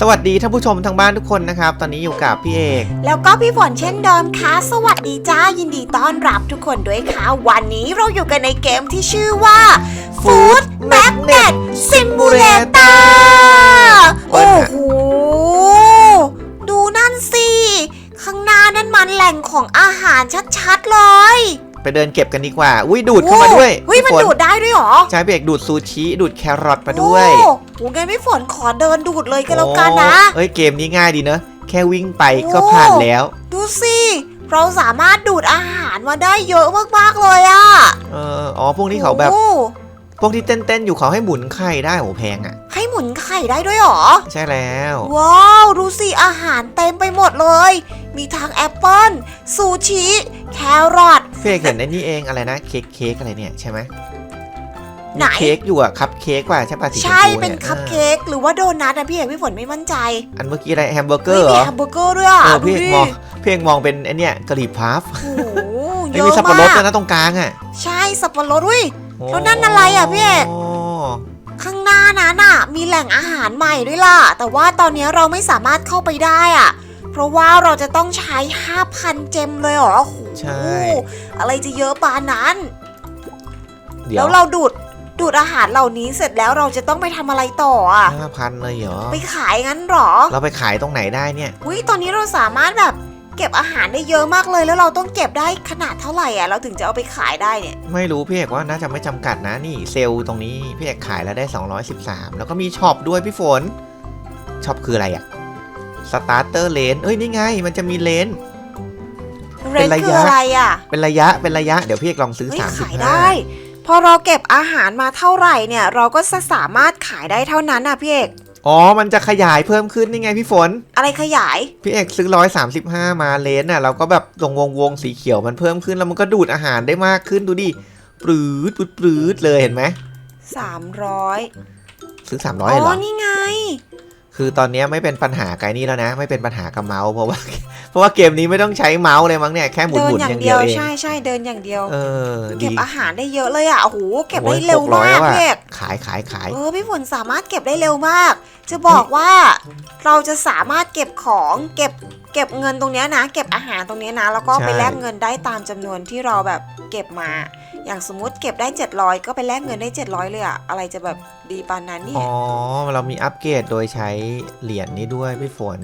สวัสดีท่านผู้ชมทางบ้านทุกคนนะครับ ตอนนี้อยู่กับพี่เอก แล้วก็พี่ฝนเช่นเดิมค่ะ สวัสดีจ้า ยินดีต้อนรับทุกคนด้วยค่ะ วันนี้เราอยู่กันในเกมที่ชื่อว่า Food Magnet Simulator โอ้โห ดูนั่นสิ ข้างหน้านั่นมันแหล่งของอาหารชัดๆเลย ไปเดินเก็บกันดีกว่า อุ้ยดูดเข้ามาด้วยเฮ้ยมันพี่ฝดูดได้ด้วยเหรอ ใช่พี่เอกดูดซูชิ ดูดแครอทมาด้วยโอ้โหงั้นพี่ฝนขอเดินดูดเลยก็แล้วกันนะโอ้เอ้ยเกมนี้ง่ายดีเนอะแค่วิ่งไปโอ้ก็ผ่านแล้ว ดูสิเราสามารถดูดอาหารมาได้เยอะมากๆเลยอะเอออ๋อพวกนี้เขาแบบโอ้พวกที่เต้นๆอยู่เขาให้หมุนไข่ได้โหแพงอะให้หมุนไข่ได้ด้วยเหรอ ใช่แล้ว ว้าว ดูสิอาหารเต็มไปหมดเลย มีทั้งแอปเปิ้ลซูชิแครอทพี่เอกเห็นไอ้นี่เองอะไรนะเค้กเค้กอะไรเนี่ยใช่ไหมไหนมีเค้กอยู่อะคัพเค้กว่าใช่ป่ะสีชมพูใช่ยเป็นคัพเค้กหรือว่าโดนัทนะพี่เอกพี่ฝนไม่มั่นใจ อันเมื่อกี้อะไรแฮมเบอร์เกอเฮ้ยร์เหรมีอแฮมเบอร์เกอร์ด้วยอะเออดูพี่เอกดิมองพี่เอกมองเป็นไอเนี่ยกะหรี่พัฟโอ้โหเยไม่มีอะสับปะรดมาด้วยกนะตรงกลางอะใช่สับปะรดอุ้ยแล้วนั่นอะไรอะพี่เอกข้างหน้านั้นน่ะ มีแหล่งอาหารใหม่ด้วยล่ะ แต่ว่าตอนนี้เราไม่สามารถเข้าไปได้อะ เพราะว่าเราจะต้องใช้ 5,000 เจมเลยเหรอโอ้โหใช่ อะไรจะเยอะปานนั้น เดี๋ยแล้ววเราดูดดูดอาหารเหล่านี้เสร็จแล้วเราจะต้องไปทำอะไรต่ออะ ห้าพันเลยเหรอ ไปขายงั้นเหรอ เราไปขายตรงไหนได้เนี่ย อุ้ยตอนนี้เราสามารถแบบเก็บอาหารได้เยอะมากเลย แล้วเราต้องเก็บได้ขนาดเท่าไหร่อะ เราถึงจะเอาไปขายได้เนี่ย ไม่รู้พี่เอกว่าน่าจะไม่จำกัดนะนี่เซลล์ตรงนี้พี่เอกขายแล้วได้ 213 แล้วก็มีช็อปด้วยพี่ฝนช็อปคืออะไรอะ สตาร์เตอร์เลนเอ้ยนี่ไง มันจะมีเลนเรเป็นนระยะคืออะไรอะ เป็นระยะเป็นระยะเดี๋ยวพี่เอกลองซื้อเฮ้ยขาย35ได้พอเราเก็บอาหารมาเท่าไหร่เนี่ย เราก็จะสามารถขายได้เท่านั้นอะพี่เอกอ๋อ มันจะขยายเพิ่มขึ้นนี่ไงพี่ฝน อะไรขยาย พี่เอกซื้อ135มาเลนน่ะเราก็แบบตรงวงวงสีเขียวมันเพิ่มขึ้นแล้วมันก็ดูดอาหารได้มากขึ้นดูดิปรืดปรืดปรืดเลยเห็นไหม300ซื้อ300อ๋เลยเหรออนี่ไง คือตอนเนี้ยไม่เป็นปัญหาไกลนี่แล้วนะ ไม่เป็นปัญหากับเมาส์เพราะว่า เพราะว่าเกมนี้ไม่ต้องใช้เมาส์เลยมั้งเนี่ยแค่หมุนเดิหนมุนออย่างย่างเดีเดียยววเองใช่ใช่เดินอย่างเดียวเออเก็บดีอาหารได้เยอะเลยอะโอ้โหเก็บได้โอ้ยเร็ว600มากแล้วอะพี่เอกขายขายขายเออพี่ฝนสามารถเก็บได้เร็วมาก จะบอกว่าเราจะสามารถเก็บของเก็บเก็บเงินตรงเนี้ยนะ เก็บอาหารตรงเนี้ยนะ แล้วก็ไปแลกเงินได้ตามจำนวนที่เราแบบเก็บมา อย่างสมมุติเก็บได้ 700 ก็ไปแลกเงินได้ 700 เลยอะอะไรจะแบบดีปานนั้นเนี่อ๋ยอเรามีอัปเกรดโดยใช้เหรียญนี้ด้วยพี่ฝน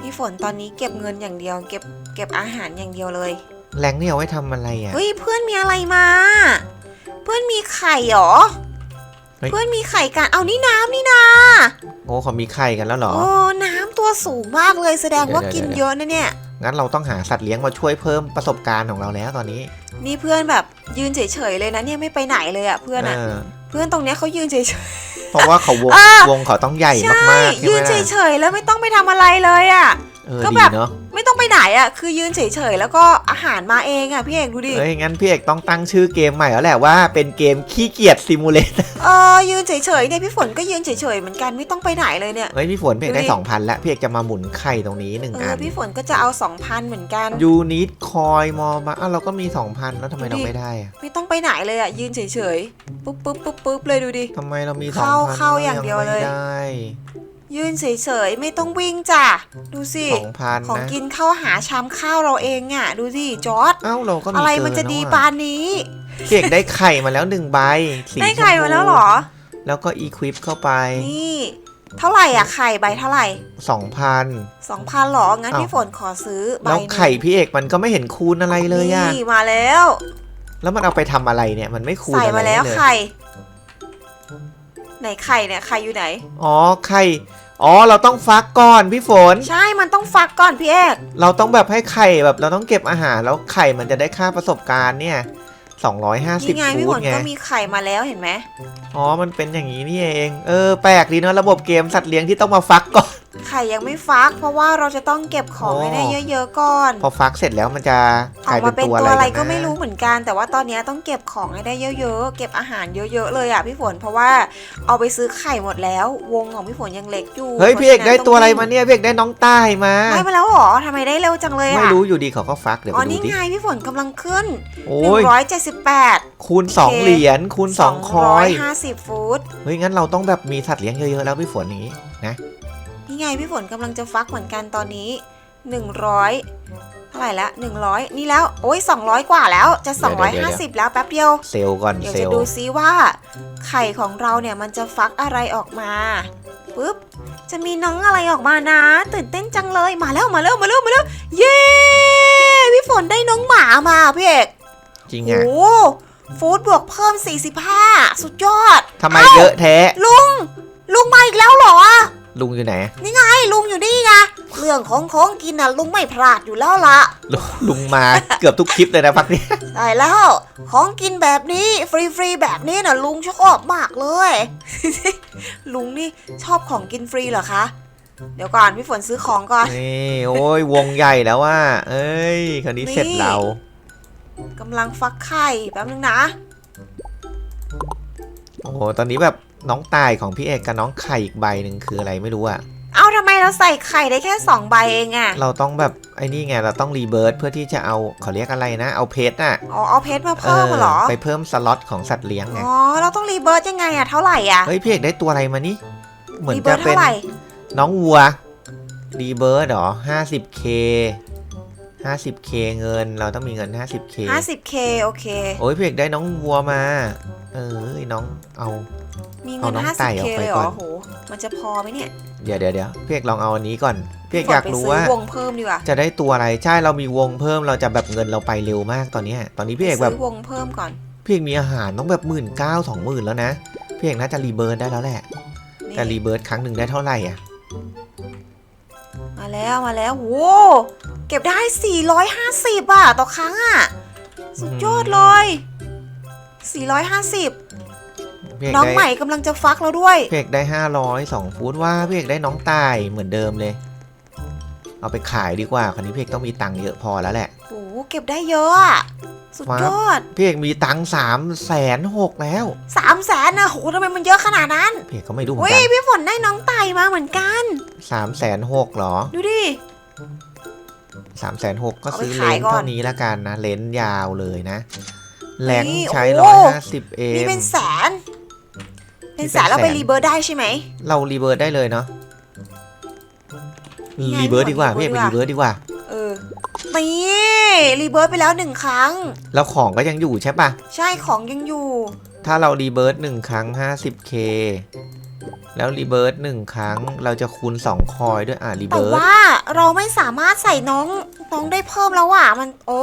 พี่ฝนตอนนี้เก็บเงินอย่างเดียว เก็บเก็บอาหารอย่างเดียวเลยแรงเนี่ยเอาไว้ทำอะไรอะเฮ้ยเพื่อนมีอะไรมา เพื่อนมีไข่เหรอเฮ้ยเพื่อนมีไข่กันเอานี่น้ำนี่นาโอ้เขามีไข่กันแล้วเหรอโอ้น้ำตัวสูงมากเลยแสดงว่าเดี๋ยวกินเดี๋ยวเยอะนะเนี่ย งั้นเราต้องหาสัตว์เลี้ยงมาช่วยเพิ่มประสบการณ์ของเราแล้วตอนนี้นี่เพื่อนแบบยืนเฉยๆเลยนะเนี่ยไม่ไปไหนเลยอะเพื่อนอะเออเพื่อนตรงเนี้ยเขายืนเฉย เพราะว่าเขาวงอะ วงเขาต้องใหญ่ๆใช่มากๆใช่ยืไหมนล่ะเฉยๆแล้วไม่ต้องไปทำอะไรเลยอะ เออก็ดีแบบ เนาะ ไม่ต้องไปไหนอะคือยืนเฉยๆ แล้วก็อาหารมาเองอะพี่เอกดูดิเอ้ยงั้นพี่เอกต้องตั้งชื่อเกมใหม่แล้วแหละว่าเป็นเกมขี้เกียจซิมูเลตเออยืนเฉยๆเนี่ยพี่ฝนก็ยืนเฉยๆเหมือนกันไม่ต้องไปไหนเลยเนี่ย เฮ้ยพี่ฝนพี่เอกได้ดูดิสองพันแล้วพี่เอกจะมาหมุนไข่ตรงนี้หนึ่งเออัอนพี่ฝนก็จะเอา2,000เหมือนกัน ยูนิตคอยมอมาอ้าวเราก็มี 2,000 แล้วทำไมดูดิเราไม่ได้อะไม่ต้องไปไหนเลยอะยืนเฉยๆปุ๊บปุ๊บปุ๊บปุ๊บเลยดูดิ ทำไมเรามีเข้า2,000เข้าอย่างเดียวเลย ไม่ได้ ยืนเฉยๆ ไม่ต้องวิ่งจ้ะ ดูสิ2,000ของนะกินเข้าหาชามข้าวเราเองอะ ดูสิจอร์ดเอ้าเราก็มีอะไรเกิมันจะดีแล้วปานนี้พี่เอกได้ไข่มาแล้วหนึ่งใบสีได้ไข่มาแล้วเหรอ แล้วก็อีควิปเข้าไปนี่ เท่าไหร่อะไข่ใบเท่าไหร่2,000สองพันหรอ งั้นอ้าว พี่ฝนขอซื้อใบแล้วหนึ่งไข่พี่เอกมันก็ไม่เห็นคูณอะไรเลยอะนี่มาแล้ว แล้วมันเอาไปทำอะไรเนี่ย มันไม่คูณใส่อะไรมาแล้วเลยไข่ ไหนไข่เนี่ยไข่อยู่ไหน อ๋อไข่อ๋อเราต้องฟักก่อนพี่ฝน ใช่มันต้องฟักก่อนพี่เอกเราต้องแบบให้ไข่แบบเราต้องเก็บอาหารแล้วไข่มันจะได้ค่าประสบการณ์เนี่ย250นี่ไงพี่ฟูฝดนไงก็มีไข่มาแล้วเห็นไหมอ๋อมันเป็นอย่างนี้นี่เอง เออแปลกดีเนาะระบบเกมสัตว์เลี้ยงที่ต้องมาฟักก่อน ไข่ยังไม่ฟัก เพราะว่าเราจะต้องเก็บของโอ้ให้ได้เยอะ ๆก่อน พอฟักเสร็จแล้วมันจะอกลาอยกเป็มานเป็นตัวตัวอะอะไรไรกันก็นะไม่รู้เหมือนกัน แต่ว่าตอนนี้ต้องเก็บของให้ได้เยอะๆ เก็บอาหารเยอะๆเลยอะพี่ฝน เพราะว่าเอาไปซื้อไข่หมดแล้ว วงของพี่ฝนยังเล็กอยู่ เฮ้ยพี่เอกได้ตัวอะไรมาพเนี่ยพี่เอกได้น้องใต้มาฉะนั้นต้องวิ่งได้มาแล้วเหรอทำไมได้เร็วจังเลยไม่อะรู้อยู่ดีเขาก็ฟักเดี๋ยวอ๋อไปดูนี่ดิไงพี่ฝนกำลังขึ้นโอ้ย178คูณสองเหรียญคูณสองคอย250ฟุต เฮ้ยงั้นเราต้องแบบมีสัตว์เลี้ยงเยอะๆแล้วพี่ฝนอย่างนี้นะ นี่ไงพี่ฝนกำลังจะฟักเหมือนกันตอนนี้ 100 เท่าไหร่ละ 100 นี่แล้ว โอ้ย200 กว่าแล้ว จะ 250 แล้วแป๊บเดียว เซลล์ก่อน เดี๋ยวเซลจะล์ดูซิว่า ไข่ของเราเนี่ยมันจะฟักอะไรออกมาปุ๊บ จะมีน้องอะไรออกมานะ ตื่นเต้นจังเลย มาแล้วมาแล้วมาแล้วมาแล้ว เย้ พี่ฝนได้น้องหมามาพี่เอก จริงโอ้อะโหฟู้ดบวกเพิ่ม 45 สุดยอด ทำไมเยอะแท้ ลุง ลุงมาอีกแล้วเหรอ ลุงอยู่ไหนไอ้ลุงอยู่นี่ไงเรื่องของของกินน่ะลุงไม่พลาดอยู่แล้วละลุงลุงมาเกือบทุกคลิปเลยนะพักนี้ใช่แล้วของกินแบบนี้ฟรีๆแบบนี้น่ะลุงชอบมากเลย ลุงนี่ชอบของกินฟรีเหรอคะเดี๋ยวก่อนพี่ฝนซื้อของก่อนนี่โอ้ยวงใหญ่แล้วว่า เอ้ยคราวนี้เสร็จนี่เรากำลังฟักไข่แป๊บนึงนะ โอ้โหตอนนี้แบบ น้องตายของพี่เอกกับน้องไข่อีกใบหนึ่งคืออะไรไม่รู้อะเอ้าทำไมเราใส่ไข่ได้แค่สองใบเองอะเราต้องแบบไอ้นี่ไงเราต้องรีเบิร์ตเพื่อที่จะเอาเขาเรียกอะไรนะ เอาเพชรน่ะอ๋อเอาเพชรมาเพิ่มเหรอ ไปเพิ่มสล็อตของสัตว์เลี้ยงไง อ๋อเราต้องรีเบิร์ตยังไงอะเท่าไหร่อะเฮ้ยพี่เอกได้ตัวอะไรมานี่ เหมือนรีเบิจะร์ตเป็นเท่าไหร่น้องวัวรีเบิร์ตเหรอ 50k 50k เงินเราต้องมีเงิน 50k 50k โอเค โอ้ยพี่เอกได้น้องวัวมา เออน้องเอา มีเงินเอาน้องไต่ออก 50k ไปเลยเหรก่ออน โห มันจะพอไหมเนี่ยเดี๋ยวเดี๋ยวเดี๋ยวพี่เอกลองเอาอันนี้ก่อนพี่เอกฝนอยากไปรู้ซื้ว่าวงเพิ่มดีกว่าจะได้ตัวอะไรใช่เรามีวงเพิ่มเราจะแบบเงินเราไปเร็วมากตอนเนี้ยตอนนี้พี่เอกแบบซื้อวงเพิ่มก่อนพี่เอกมีอาหารต้องแบบหมื่นเก้าสองหมื่นแล้วนะพี่เอกน่าจะรีเบิร์ดได้แล้วแหละ นี่แต่รีเบิร์ดครั้งหนึ่งได้เท่าไหร่อะมาแล้วมาแล้วโว้เก็บได้ 450อะต่อครั้งอะ สุดยอดเลย 450พี่ เอกน้องได้ใหม่กำลังจะฟักแล้วด้วยพี่เอกได้ห้าร้อยสองฟุตว่าพี่เอกได้น้องตายเหมือนเดิมเลย เอาไปขายดีกว่าคราวนี้พี่เอกต้องมีตังค์เยอะพอแล้วแหละ โอ้เก็บได้เยอะอะสุดยอดพี่เอกมีตังค์สามแสนหกแล้ว สามแสนนะโหทำไมมันเยอะขนาดนั้นพี่เอกก็ไม่รู้เหมืออุ้นยกันพี่ฝนได้น้องไต่มาเหมือนกัน สามแสนหกหรอดูดิ สามแสนหกก็เอาไปซื้อเลขายนส์ก่อนเท่านี้ละกันนะเลนส์ยาวเลยนะแหลงนี่ใช้โอ้ร้อยห้าสิบเอนี่มเป็นแสน เป็นแสนี่เป็นนเราไปแสนรีเบิร์ดได้ใช่ไหม เรารีเบิร์ดได้เลยเนาะนี่ไงรีเบิร์ดดีกว่าพี่พี่ฝเอนกไปรีเบิร์ดดีกว่า เออนี่รีเบิร์ดไปแล้วหนึ่งครั้ง แล้วของก็ยังอยู่ใช่ปะใช่ของยังอยู่ ถ้าเรารีเบิร์ดหนึ่งครั้ง 50k แล้วรีเบิร์ดหนึ่งครั้งเราจะคูณ 2 คอยด้วยอะรีแต่เบิร์ดว่าเราไม่สามารถใส่น้องน้องได้เพิ่มแล้วอะมันโอ้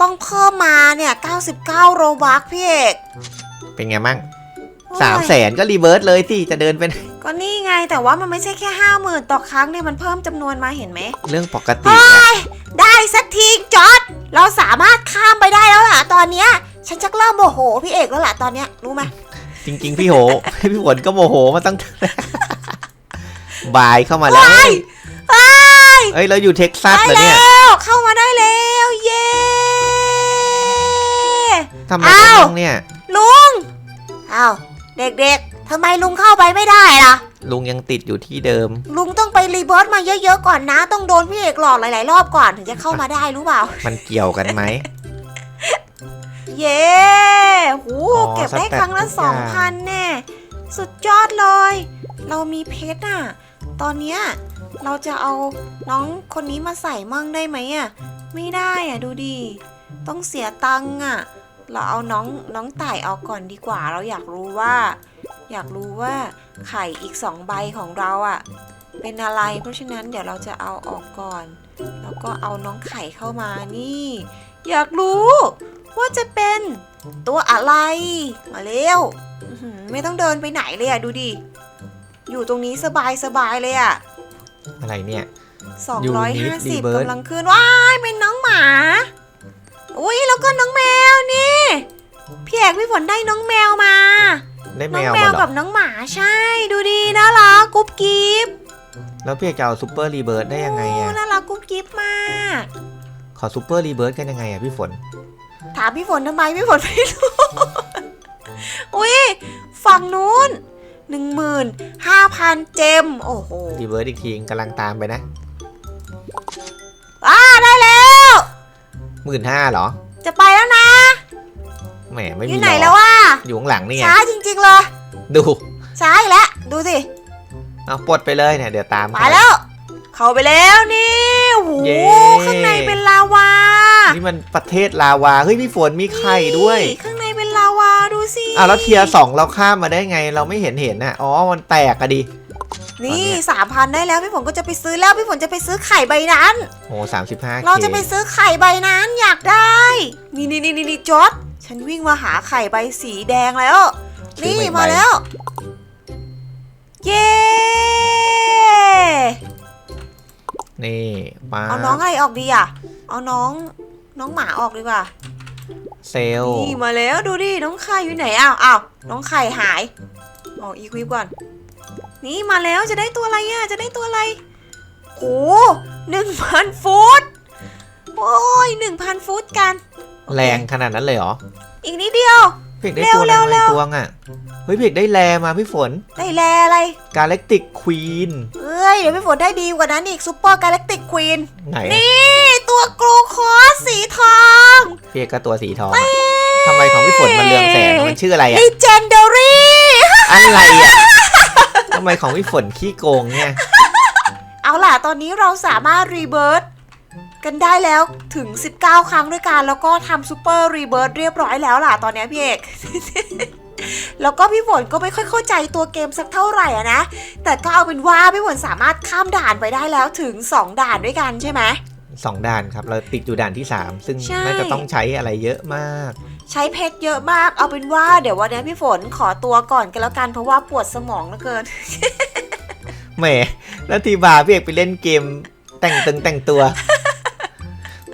ต้องเพิ่มมาเนี่ย 99 โรบักพี่เอก เป็นไงมั่งโอ้ย สามแสนก็รีเบิร์ดเลยสิจะเดินเป็นก็นี่ไงแต่ว่ามันไม่ใช่แค่ห้าหมื่นต่อครั้งเนี่ยมันเพิ่มจำนวนมาเห็นไหม เรื่องปกติอะได้สักทีจอด เราสามารถข้ามไปได้แล้วล่ะตอนเนี้ย ฉันชักเริ่มโมโหพี่เอกแล้วล่ะตอนเนี้ยรู้ไหมจริง ๆ พี่โห พี่ฝนก็โมโหมาตั้งบายเข้ามาแล้วเอ้ยเอ้ยเราอยู่เท็กซัสเหรอเนี่ยแล้วเข้ามาได้แล้วเย้ทำไมอ้าวต้องเนี่ยลุงอ้าว เด็กๆทำไมลุงเข้าไปไม่ได้ล่ะ ลุงยังติดอยู่ที่เดิม ลุงต้องไปรีเบิร์ตมาเยอะๆก่อนนะ ต้องโดนพี่เอกหลอกหลายๆ รอบก่อนถึงจะเข้ามาได้รู้เปล่า มันเกี่ยวกันไหม เย้หูอ๋อเก็บได้สแตทครั้งละทุกสออย่างงพันแน่ สุดยอดเลย เรามีเพชรอะ ตอนเนี้ยเราจะเอาน้องคนนี้มาใส่มั่งได้ไหมอะ ไม่ได้อะดูดิ ต้องเสียตังค์อะ เราเอาน้องน้องไต่เอาก่อนดีกว่า เราอยากรู้ว่า อยากรู้ว่าไข่อีกสองใบของเราอะ เป็นอะไร เพราะฉะนั้นเดี๋ยวเราจะเอาออกก่อน แล้วก็เอาน้องไข่เข้ามานี่ อยากรู้ว่าจะเป็นตัวอะไร มาเร็วอื้อหือไม่ต้องเดินไปไหนเลยอะดูดิ อยู่ตรงนี้สบายสบายๆเลยอะอะไรเนี่ย Unit 250 Rebirth กำลังขึ้นว้ายเป็นน้องหมา กพี่ฝนได้น้องแมวมา ได้แมน้องวแมมาวเหรอ กับน้องหมาใช่ ดูดีน่ารักกุ๊บกิ๊บแล้วพี่เอกจะเอาซูเปอร์รีเบิร์ดได้ยังไงโอ้อะน่ารักกุ๊บกิ๊บมาก ขอซูเปอร์รีเบิร์ดกันยังไงอะพี่ฝน ถามพี่ฝนทำไมพี่ฝนไม่รู้ อุ้ยฝั่งนู้นหนึ่งหมื่นห้าพันเจม โอ้โหรีเบิร์ดอีกทีกำลังตามไปนะอ่าได้แล้ว หมื่นห้าเหรอ จะไปแล้วนะ แหมไม่อมียู่ไหนรอแล้ววะอยู่ข้างหลังนี่ไงช้าจริงๆเลยดูช้าอีกแล้วดูสิเอาปลดไปเลยเนี่ยเดี๋ยวตามมาแล้ว เข้าไปแล้วนี่โอ้โหเย้ ข้างในเป็นลาวานี่มันประเทศลาวาเฮ้ยพี่ฝนมีไข่ด้วยนี่ข้างในเป็นลาวาดูสิอ้าวแล้วเทียร์สองเราข้ามมาได้ไงเราไม่เห็นเห็นน่ะอ๋อมันแตกอะดิ นี่ตอนเนี้ยสามพันได้แล้วพี่ฝนก็จะไปซื้อแล้วพี่ฝนจะไปซื้อไข่ใบนั้น โอ้สามสิบห้าเราจะไปซื้อไข่ใบนั้นอยากได้ นี่นี่นี่นี่จอด ฉันวิ่งมาหาไข่ใบสีแดงแล้ว นี่มาแล้ว เย้ นี่มาเอาน้องอะไรออกดีอะ เอาน้องน้องหมาออกดีกว่า เซลลนี่มาแล้วดูดิน้องไข่อยู่ไหนอ้าวอ้าวน้องไข่หายอ๋ออีควิปก่อน นี่มาแล้วจะได้ตัวอะไรอะจะได้ตัวอะไรโอ้หนึ่งพันฟุตโอ้ยหนึ่งพันฟุตกันโอเค แรงขนาดนั้นเลยเหรอ อีกนิดเดียว พี่เอกได้เร็วตัวอะไรเร็วมาเร็อีวกตัวอะ เฮ้ยพี่เอกได้แลมาพี่ฝน ได้แลอะไร กาแล็กติกควีนเอ้ย เดี๋ยวพี่ฝนได้ดีกว่านั้นอีกซูเปอร์กาแล็กติกควีน ไหนอะนี่ตัวกลูคอสสีทอง พี่เอกก็ตัวสีทองอะทำไมของพี่ฝนมันเรืองแสงมันชื่ออะไรอะลีเจนเดอรี่อะไรอะทำไมของพี่ฝนขี้โกงเนี่ย เอาล่ะ ตอนนี้เราสามารถรีเบิร์ต กันได้แล้วถึง 19 ครั้งด้วยกันแล้วก็ทำซูเปอร์รีเบิร์ตเรียบร้อยแล้วล่ะตอนนี้พี่เอก แล้วก็พี่ฝนก็ไม่ค่อยเข้าใจตัวเกมสักเท่าไหร่อะนะ แต่ก็เอาเป็นว่าพี่ฝนสามารถข้ามด่านไปได้แล้วถึง 2 ด่านด้วยกันใช่ไหมสองด่านครับ เราติดอยู่ด่านที่ 3 ซึ่งใช่น่าจะต้องใช้อะไรเยอะมาก ใช้เพชรเยอะมาก เอาเป็นว่าเดี๋ยววันนี้พี่ฝนขอตัวก่อนกันแล้วกันเพราะว่าปวดสมองเหลือเกินแหมแล้วทีบาร์พี่เอกไปเล่นเกมแต่งตึงแต่งตัว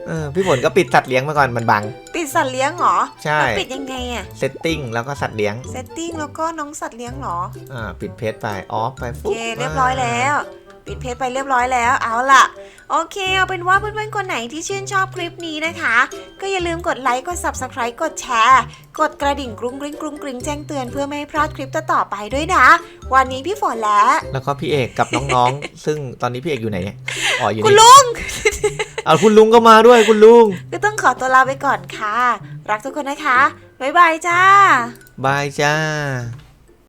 เออพี่ฝนก็ปิดสัตว์เลี้ยงมาก่อนมันบัง ปิดสัตว์เลี้ยงเหรอใช่ แล้วปิดยังไงอะเซตติ้งแล้วก็สัตว์เลี้ยง เซตติ้งแล้วก็น้องสัตว์เลี้ยงเหรอ อ่าปิดเพจไปออฟไปโอฟุ๊เคเรียบร้อยแล้ว ปิดเพจไปเรียบร้อยแล้วเอาล่ะ โอเคเอาเป็นว่าเพื่อนๆคนไหนที่ชื่นชอบคลิปนี้นะคะ ก็อย่าลืมกดไลค์กด subscribe กดแชร์ กดกระดิ่งกรุ้งกริ้งกรุ้งกริ้งแจ้งเตือนเพื่อไม่ให้พลาดคลิปต่อๆไปด้วยนะ วันนี้พี่ฝนและ แล้วก็พี่เอกกับน้องๆ ซึ่งตอนนี้พี่เอกอยู่ไหนเนี่ยอ๋ออยู่คุณนี่ลุง เอาคุณลุงก็มาด้วยคุณลุง ก็ต้องขอตัวลาไปก่อนค่ะ รักทุกคนนะคะ บ๊ายบายจ้า บายจ้า